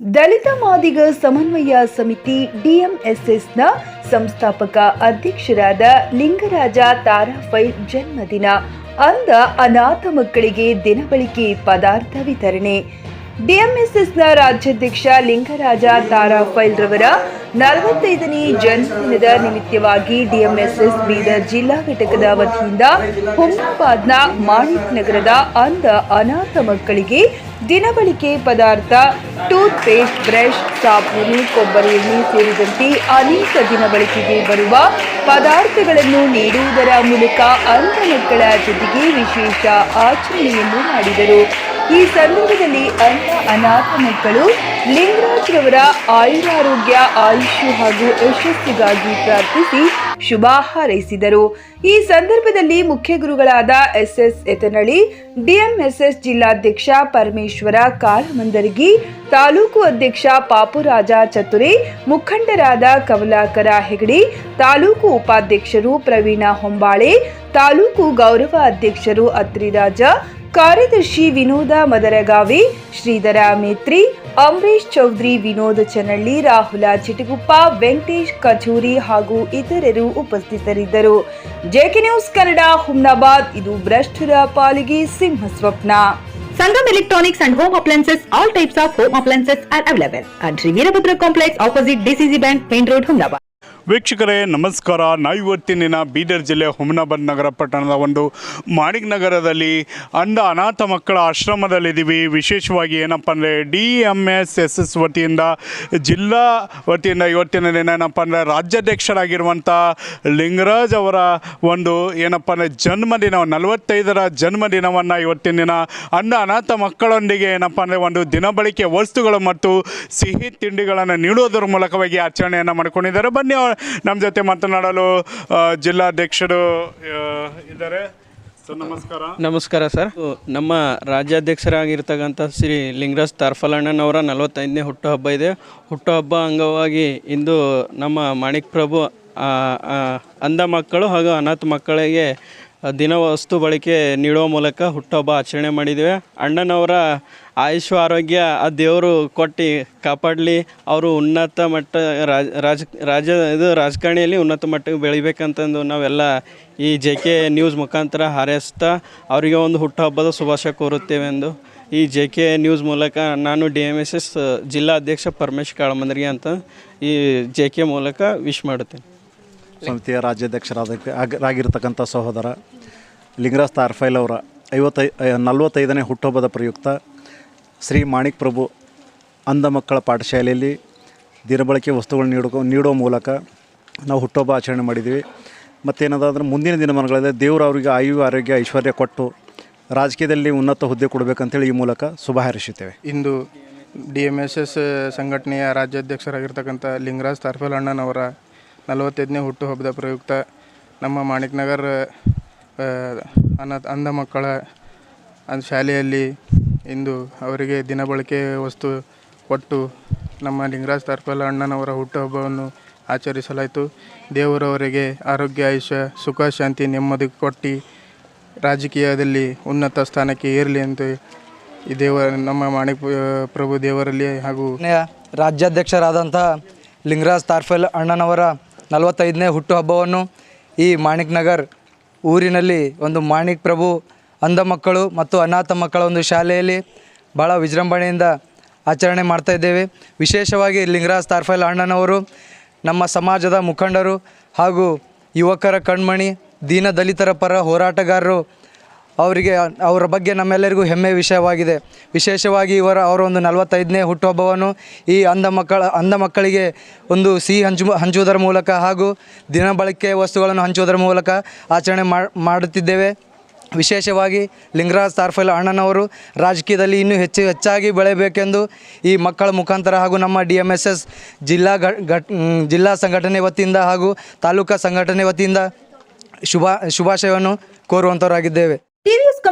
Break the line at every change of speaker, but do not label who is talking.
ದಲಿತ ಮಾದಿಗ ಸಮನ್ವಯ ಸಮಿತಿ ಡಿಎಂಎಸ್ಎಸ್ನ ಸಂಸ್ಥಾಪಕ ಅಧ್ಯಕ್ಷರಾದ ಲಿಂಗರಾಜ ತಾರಾಫೈ ಜನ್ಮದಿನ. ಅಂದ ಅನಾಥ ಮಕ್ಕಳಿಗೆ ದಿನಬಳಿಕೆ ಪದಾರ್ಥ ವಿತರಣೆ. ಡಿಎಂಎಸ್ಎಸ್ನ ರಾಜ್ಯಾಧ್ಯಕ್ಷ ಲಿಂಗರಾಜ ತಾರಾಫೈಲ್ ರವರ ನಲವತ್ತೈದನೇ ಜನ್ಮದಿನದ ನಿಮಿತ್ತವಾಗಿ ಡಿಎಂಎಸ್ಎಸ್ ಬೀದರ್ ಜಿಲ್ಲಾ ಘಟಕದ ವತಿಯಿಂದ ಹುಮ್ನಾಬಾದ್ನ ಮಾಣಿಕ್ ನಗರದ ಅಂಧ ಅನಾಥ ಮಕ್ಕಳಿಗೆ ದಿನಬಳಿಕೆ ಪದಾರ್ಥ ಟೂತ್ ಪೇಸ್ಟ್ ಬ್ರಷ್ ಸಾಬೂನು ಕೊಬ್ಬರಿ ಎಣ್ಣೆ ಸೇರಿದಂತೆ ಅನೇಕ ದಿನಬಳಿಕೆಗೆ ಬರುವ ಪದಾರ್ಥಗಳನ್ನು ನೀಡುವುದರ ಮೂಲಕ ಅಂಧ ಮಕ್ಕಳ ಜೊತೆಗೆ ವಿಶೇಷ ಆಚರಣೆಯನ್ನು ಮಾಡಿದರು. ಈ ಸಂದರ್ಭದಲ್ಲಿ ಅಂಧ ಅನಾಥ ಮಕ್ಕಳು ಲಿಂಗರಾಜ್ ರವರ ಆಯುರಾರೋಗ್ಯ, ಆಯುಷ್ಯ ಹಾಗೂ ಯಶಸ್ಸಿಗಾಗಿ ಪ್ರಾರ್ಥಿಸಿ ಶುಭ ಹಾರೈಸಿದರು. ಈ ಸಂದರ್ಭದಲ್ಲಿ ಮುಖ್ಯ ಗುರುಗಳಾದ ಎಸ್ಎಸ್ ಎತನಳಿ ಡಿಎಂಎಸ್ಎಸ್ ಜಿಲ್ಲಾಧ್ಯಕ್ಷ ಪರಮೇಶ್ವರ ಕಾಲಮಂದರಗಿ ತಾಲೂಕು ಅಧ್ಯಕ್ಷ ಪಾಪುರಾಜ ಚತುರಿ, ಮುಖಂಡರಾದ ಕಮಲಾಕರ ಹೆಗಡಿ, ತಾಲೂಕು ಉಪಾಧ್ಯಕ್ಷರು ಪ್ರವೀಣ ಹೊಂಬಾಳೆ, ತಾಲೂಕು ಗೌರವ ಅಧ್ಯಕ್ಷರು ಅತ್ರಿರಾಜ ಕಾರ್ಯದರ್ಶಿ ವಿನೋದ ಮದರಗಾವಿ ಶ್ರೀಧರ ಮೇತ್ರಿ ಅಂಬರೀಶ್ ಚೌಧರಿ ವಿನೋದ್ ಚನಳ್ಳಿ ರಾಹುಲ ಚಿಟಗುಪ್ಪ ವೆಂಕಟೇಶ್ ಕಚೂರಿ ಹಾಗೂ ಇತರರು ಉಪಸ್ಥಿತರಿದ್ದರು ಜೆಕೆ ನ್ಯೂಸ್ ಕನ್ನಡ ಹುಮ್ನಾಬಾದ್ ಇದು ಭ್ರಷ್ಟರ ಪಾಲಿಗೆ ಸಿಂಹ ಸ್ವಪ್ನ
Sangam Electronics and home Appliances, all types of home appliances are available at Sri Veerabhadra Complex opposite DCC Bank, Main Road, Humnaba.
ವೀಕ್ಷಕರೇ, ನಮಸ್ಕಾರ. ನಾವು ಇವತ್ತಿನ ಬೀದರ್ ಜಿಲ್ಲೆ ಹುಮನಾಬಾದ್ ನಗರ ಪಟ್ಟಣದ ಒಂದು ಮಾಣಿಕ್ ನಗರದಲ್ಲಿ ಅಂಧ ಅನಾಥ ಮಕ್ಕಳ ಆಶ್ರಮದಲ್ಲಿದ್ದೀವಿ. ವಿಶೇಷವಾಗಿ ಏನಪ್ಪ ಅಂದರೆ D M S S S ವತಿಯಿಂದ ಜಿಲ್ಲಾ ವತಿಯಿಂದ ಇವತ್ತಿನ ದಿನ ಏನಪ್ಪ ಅಂದರೆ ರಾಜ್ಯಾಧ್ಯಕ್ಷರಾಗಿರುವಂಥ ಲಿಂಗರಾಜ್ ಅವರ ಒಂದು ಏನಪ್ಪ ಅಂದರೆ ಜನ್ಮದಿನ ನಲವತ್ತೈದರ ಜನ್ಮದಿನವನ್ನು ಇವತ್ತಿನ ದಿನ ಅಂಧ ಅನಾಥ ಮಕ್ಕಳೊಂದಿಗೆ ಏನಪ್ಪ ಅಂದರೆ ಒಂದು ದಿನಬಳಕೆ ವಸ್ತುಗಳು ಮತ್ತು ಸಿಹಿ ತಿಂಡಿಗಳನ್ನು ನೀಡುವುದರ ಮೂಲಕವಾಗಿ ಆಚರಣೆಯನ್ನು ಮಾಡಿಕೊಂಡಿದ್ದಾರೆ. ಬನ್ನಿ ನಮ್ಮ ಜೊತೆ ಮಾತನಾಡಲು ಜಿಲ್ಲಾಧ್ಯಕ್ಷರು ಇದ್ದಾರೆ. ಸರ್, ನಮಸ್ಕಾರ.
ನಮಸ್ಕಾರ ಸರ್. ನಮ್ಮ ರಾಜ್ಯಾಧ್ಯಕ್ಷರಾಗಿರ್ತಕ್ಕಂಥ ಶ್ರೀ ಲಿಂಗರಾಜ್ ತಾರ್ಫಲಣ್ಣನವರ ನಲವತ್ತೈದನೇ ಹುಟ್ಟುಹಬ್ಬ ಇದೆ. ಹುಟ್ಟುಹಬ್ಬ ಅಂಗವಾಗಿ ಇಂದು ನಮ್ಮ ಮಾಣಿಕ್ ಪ್ರಭು ಅಂಧ ಮಕ್ಕಳು ಹಾಗೂ ಅನಾಥ ಮಕ್ಕಳಿಗೆ ದಿನ ವಸ್ತು ಬಳಕೆ ನೀಡುವ ಮೂಲಕ ಹುಟ್ಟುಹಬ್ಬ ಆಚರಣೆ ಮಾಡಿದ್ದೇವೆ. ಅಣ್ಣನವರ ಆಯುಷ್ ಆರೋಗ್ಯ, ಆ ದೇವರು ಕೊಟ್ಟು ಕಾಪಾಡಲಿ. ಅವರು ಉನ್ನತ ಮಟ್ಟ ರಾಜ ರಾಜ ಇದು ರಾಜಕಾರಣಿಯಲ್ಲಿ ಉನ್ನತ ಮಟ್ಟಕ್ಕೆ ಬೆಳಿಬೇಕಂತಂದು ನಾವೆಲ್ಲ ಈ ಜೆ ಕೆ ನ್ಯೂಸ್ ಮುಖಾಂತರ ಹಾರೈಸ್ತಾ ಅವರಿಗೆ ಒಂದು ಹುಟ್ಟುಹಬ್ಬದ ಶುಭಾಶಯ ಕೋರುತ್ತೇವೆ ಎಂದು. ಈ ಜೆ ಕೆ ನ್ಯೂಸ್ ಮೂಲಕ ನಾನು ಡಿ ಎಂ ಎಸ್ ಎಸ್ ಜಿಲ್ಲಾ ಅಧ್ಯಕ್ಷ ಪರಮೇಶ್ ಕಾಳಮಂದ್ರಿಗೆ ಅಂತ ಈ ಜೆ ಕೆ ಮೂಲಕ ವಿಶ್ ಮಾಡುತ್ತೇನೆ.
ಸಮಿತಿಯ ರಾಜ್ಯಾಧ್ಯಕ್ಷರಾದ ಆಗಿರತಕ್ಕಂಥ ಸಹೋದರ ಲಿಂಗರಾಜ್ ತಾರ್ಫೈಲ್ ಅವರ ಐವತ್ತೈ ನಲವತ್ತೈದನೇ ಹುಟ್ಟುಹಬ್ಬದ ಪ್ರಯುಕ್ತ ಶ್ರೀ ಮಾಣಿಕ್ ಪ್ರಭು ಅಂಧ ಮಕ್ಕಳ ಪಾಠಶಾಲೆಯಲ್ಲಿ ದಿನಬಳಕೆ ವಸ್ತುಗಳನ್ನು ನೀಡೋ ನೀಡುವ ಮೂಲಕ ನಾವು ಹುಟ್ಟುಹಬ್ಬ ಆಚರಣೆ ಮಾಡಿದ್ದೀವಿ. ಮತ್ತೇನದಾದ್ರೆ ಮುಂದಿನ ದಿನಮಾನಗಳಲ್ಲಿ ದೇವರು ಅವರಿಗೆ ಆಯು, ಆರೋಗ್ಯ, ಐಶ್ವರ್ಯ ಕೊಟ್ಟು ರಾಜಕೀಯದಲ್ಲಿ ಉನ್ನತ ಹುದ್ದೆ ಕೊಡಬೇಕಂತೇಳಿ ಈ ಮೂಲಕ ಶುಭ ಹಾರೈಸುತ್ತೇವೆ.
ಇಂದು ಡಿ ಎಂ ಎಸ್ ಎಸ್ ಸಂಘಟನೆಯ ರಾಜ್ಯಾಧ್ಯಕ್ಷರಾಗಿರ್ತಕ್ಕಂಥ ಲಿಂಗರಾಜ್ ತಾರ್ಫಲ್ ಅಣ್ಣನವರ ನಲವತ್ತೈದನೇ ಹುಟ್ಟುಹಬ್ಬದ ಪ್ರಯುಕ್ತ ನಮ್ಮ ಮಾಣಿಕ್ ನಗರ್ ಆ, ಅನಾಥ ಅಂಧ ಮಕ್ಕಳ ಶಾಲೆಯಲ್ಲಿ ಇಂದು ಅವರಿಗೆ ದಿನಬಳಕೆ ವಸ್ತು ಕೊಟ್ಟು ನಮ್ಮ ಲಿಂಗರಾಜ್ ತಾರ್ಫಲ್ ಅಣ್ಣನವರ ಹುಟ್ಟುಹಬ್ಬವನ್ನು ಆಚರಿಸಲಾಯಿತು. ದೇವರವರಿಗೆ ಆರೋಗ್ಯ ಆಯುಷ್ಯ ಸುಖ ಶಾಂತಿ ನೆಮ್ಮದಿ ಕೊಟ್ಟು ರಾಜಕೀಯದಲ್ಲಿ ಉನ್ನತ ಸ್ಥಾನಕ್ಕೆ ಏರಲಿ ಅಂತ ಈ ದೇವರ ನಮ್ಮ ಮಾಣಿಕ್ ಪ್ರಭು ದೇವರಲ್ಲಿ ಹಾಗೂ
ರಾಜ್ಯಾಧ್ಯಕ್ಷರಾದಂಥ ಲಿಂಗರಾಜ್ ತಾರ್ಫೆಲ್ ಅಣ್ಣನವರ ನಲವತ್ತೈದನೇ ಹುಟ್ಟುಹಬ್ಬವನ್ನು ಈ ಮಾಣಿಕ್ ನಗರ್ ಊರಿನಲ್ಲಿ ಒಂದು ಮಾಣಿಕ್ ಪ್ರಭು, ಅಂಧ ಮಕ್ಕಳು ಮತ್ತು ಅನಾಥ ಮಕ್ಕಳ ಒಂದು ಶಾಲೆಯಲ್ಲಿ ಭಾಳ ವಿಜೃಂಭಣೆಯಿಂದ ಆಚರಣೆ ಮಾಡ್ತಾ ಇದ್ದೇವೆ. ವಿಶೇಷವಾಗಿ ಲಿಂಗರಾಜ್ ತಾರ್ಫೈಲ್ ಅಣ್ಣನವರು, ನಮ್ಮ ಸಮಾಜದ ಮುಖಂಡರು ಹಾಗೂ ಯುವಕರ ಕಣ್ಮಣಿ ದೀನ ದಲಿತರ ಪರ ಹೋರಾಟಗಾರರು ಅವರಿಗೆ, ಅವರ ಬಗ್ಗೆ ನಮ್ಮೆಲ್ಲರಿಗೂ ಹೆಮ್ಮೆ ವಿಷಯವಾಗಿದೆ. ವಿಶೇಷವಾಗಿ ಇವರ ಅವರ ಒಂದು ನಲವತ್ತೈದನೇ ಹುಟ್ಟುಹಬ್ಬವನ್ನು ಈ ಅಂಧ ಮಕ್ಕಳ, ಅಂಧ ಮಕ್ಕಳಿಗೆ ಒಂದು ಸಿಹಿ ಹಂಚು, ಹಂಚುವುದರ ಮೂಲಕ ಹಾಗೂ ದಿನಬಳಕೆ ವಸ್ತುಗಳನ್ನು ಹಂಚುವುದರ ಮೂಲಕ ಆಚರಣೆ ಮಾಡ್- ಮಾಡುತ್ತಿದ್ದೇವೆ. ವಿಶೇಷವಾಗಿ ಲಿಂಗರಾಜ್ ತಾರ್ಫೈಲ್ ಅಣ್ಣನವರು ರಾಜಕೀಯದಲ್ಲಿ ಇನ್ನೂ ಹೆಚ್ಚು ಹೆಚ್ಚಾಗಿ ಬೆಳೆಯಬೇಕೆಂದು ಈ ಮಕ್ಕಳ ಮುಖಾಂತರ ಹಾಗೂ ನಮ್ಮ ಡಿ ಎಂ ಎಸ್ ಎಸ್ ಜಿಲ್ಲಾ ಘಟ್ ಜಿಲ್ಲಾ ಸಂಘಟನೆ ವತಿಯಿಂದ ಹಾಗೂ ತಾಲೂಕಾ ಸಂಘಟನೆ ವತಿಯಿಂದ ಶುಭ, ಶುಭಾಶಯವನ್ನು ಕೋರುವಂಥವರಾಗಿದ್ದೇವೆ